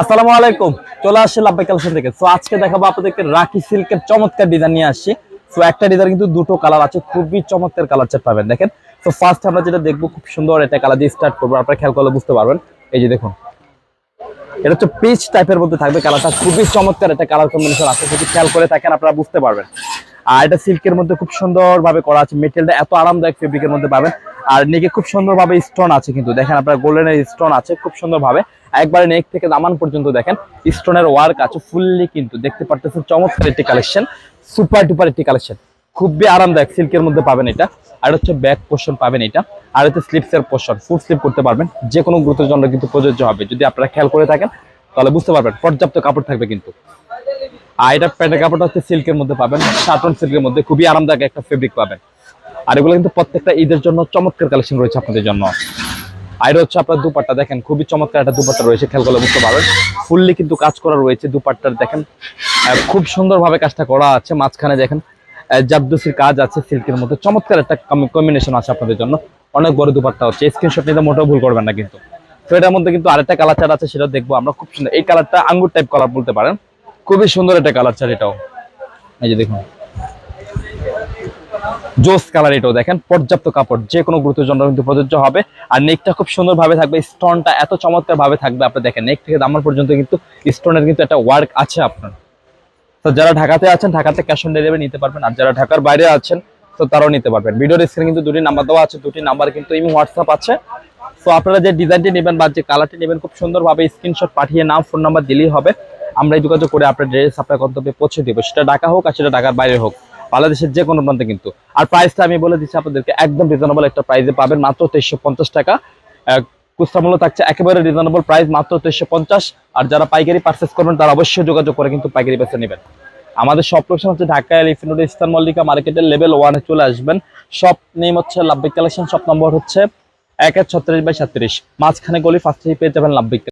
আসসালামু আলাইকুম। চলে আসছে লাভবাই কালেকশন থেকে। সো আজকে দেখাবো আপনাদেরকে রাখি সিল্কের চমৎকার ডিজাইন নিয়ে আসছি। সো একটা ডিজাইন কিন্তু দুটো কালার আছে, খুবই চমৎকার কালার চার্ট পাবেন, দেখেন। তো ফার্স্ট আমরা যেটা দেখব, খুব সুন্দর এটা কালার দিয়ে স্টার্ট করব, আপনারা খেয়াল করলে বুঝতে পারবেন। এই যে দেখুন। এটা হচ্ছে পিচ টাইপের মধ্যে থাকবে কালারটা খুবই চমৎকার একটা কালার কম্বিনেশন আছে, যদি খেয়াল করে থাকেন আপনারা বুঝতে পারবেন। আর এটা সিল্কের মধ্যে খুব সুন্দর ভাবে করা আছে মেটেরিয়ালটা এত আরামদায়ক ফেব্রিকের মধ্যে পাবেন। আর নেকে খুব সুন্দর ভাবে স্টোন আছে কিন্তু। দেখেন আপনার গোল্ডেনের স্টোন আছে খুব সুন্দর ভাবে একবারে নেক থেকে দামান পর্যন্ত দেখেন স্টোনের ওয়ার্ক আছে ফুললি কিন্তু। দেখতে পারতেছেন চমৎকার একটি কালেকশন সুপার ডুপার একটি কালেকশন খুবই আরামদায়ক সিল্কের মধ্যে পাবেন এটা। আর হচ্ছে ব্যাক পোর্শন পাবেন এটা। আর হচ্ছে স্লিপসের পোর্শন ফুল স্লিপ করতে পারবেন। যে কোনো গুরুত্বের জন্য কিন্তু প্রযোজ্য হবে। যদি আপনারা খেয়াল করে থাকেন, তাহলে বুঝতে পারবেন, পর্যাপ্ত কাপড় থাকবে কিন্তু। আর এটা প্যান্টের কাপড়টা হচ্ছে সিল্কের মধ্যে পাবেন সাটন সিল্কের মধ্যে খুবই আরামদায়ক একটা ফেব্রিক পাবেন। আর এগুলো কিন্তু প্রত্যেকটা ঈদের জন্য চমৎকার কালেকশন রয়েছে আপনাদের জন্য। আর হচ্ছে আপনার দুপাট্টা, দেখেন, খুবই চমৎকার একটা দুপাট্টা রয়েছে খেয়াল করলে বুঝতে পারবেন। ফুললি কিন্তু কাজ করা রয়েছে দুপাট্টার, দেখেন। খুব সুন্দরভাবে কাজটা করা আছে, মাঝখানে দেখেন জাবদুসির কাজ আছে সিল্কের মধ্যে। চমৎকার একটা কম্বিনেশন আছে আপনাদের জন্য। অনেক বড় দুপাট্টা হচ্ছে স্ক্রিনশট নিতে মোটেও ভুল করবেন না কিন্তু। তো এটার মধ্যে কিন্তু আরেকটা কালার চার আছে সেটা দেখব আমরা, খুব সুন্দর। এই কালারটা আঙ্গুর টাইপ কালার বলতে পারেন। খুবই সুন্দর একটা কালার চার এটাও। এই যে দেখুন। জোস কালার এটাও দেখেন, পর্যাপ্ত কাপড়, যে কোনো গুরুত্বের জন্য কিন্তু প্রযোজ্য হবে। আর নেকটা খুব সুন্দর ভাবে থাকবে স্টোনটা এত চমৎকার ভাবে থাকবে, আপনি দেখেন নেক থেকে দামার পর্যন্ত কিন্তু স্টোনের কিন্তু একটা ওয়ার্ক আছে আপনার। তো যারা ঢাকাতে আছেন, ঢাকাতে ক্যাশ অন ডেলিভারি নিতে পারবেন, আর যারা ঢাকার বাইরে আছেন, তো তারাও নিতে পারবেন। ভিডিওর স্ক্রিনে কিন্তু দুটি নাম্বার দেওয়া আছে, দুটি নাম্বার কিন্তু ইমি হোয়াটসঅ্যাপ আছে। তো আপনারা যে ডিজাইনটি নেবেন বা যে কালারটি নেবেন, খুব সুন্দরভাবে স্ক্রিনশট পাঠিয়ে নাম ফোন নাম্বার দিলেই হবে। আমরা যোগাযোগ করে আপনার ড্রেস আপনার গন্তব্যে পৌঁছে দেবো। সেটা ঢাকা হোক আর সেটা ঢাকার বাইরে হোক। বাংলাদেশের যে কোনো প্রান্তে কিন্তু। আর প্রাইসটা আমি বলে দিচ্ছি আপনাদেরকে একদম রিজনেবল একটা প্রাইসে পাবেন মাত্র তেইশশো পঞ্চাশ টাকা। আহ, খুচরা মূল্য থাকছে একেবারে রিজনেবল প্রাইস মাত্র তেইশশো পঞ্চাশ। আর যারা পাইকারি পারচেস করবেন তারা অবশ্যই যোগাযোগ করে কিন্তু পাইকারি বেছে নেবেন। আমাদের সব লোকেশন হচ্ছে Dhaka Elephant Road Eastern Mallika মার্কেটের লেভেল ওয়ানে চলে আসবেন। সব নেম হচ্ছে লাভবিক কালেকশন সব নম্বর হচ্ছে এক এক ছত্রিশ বাই সাত্রিশ। মাঝখানে গলি ফার্স্টেই পেয়ে যাবেন লাভবিক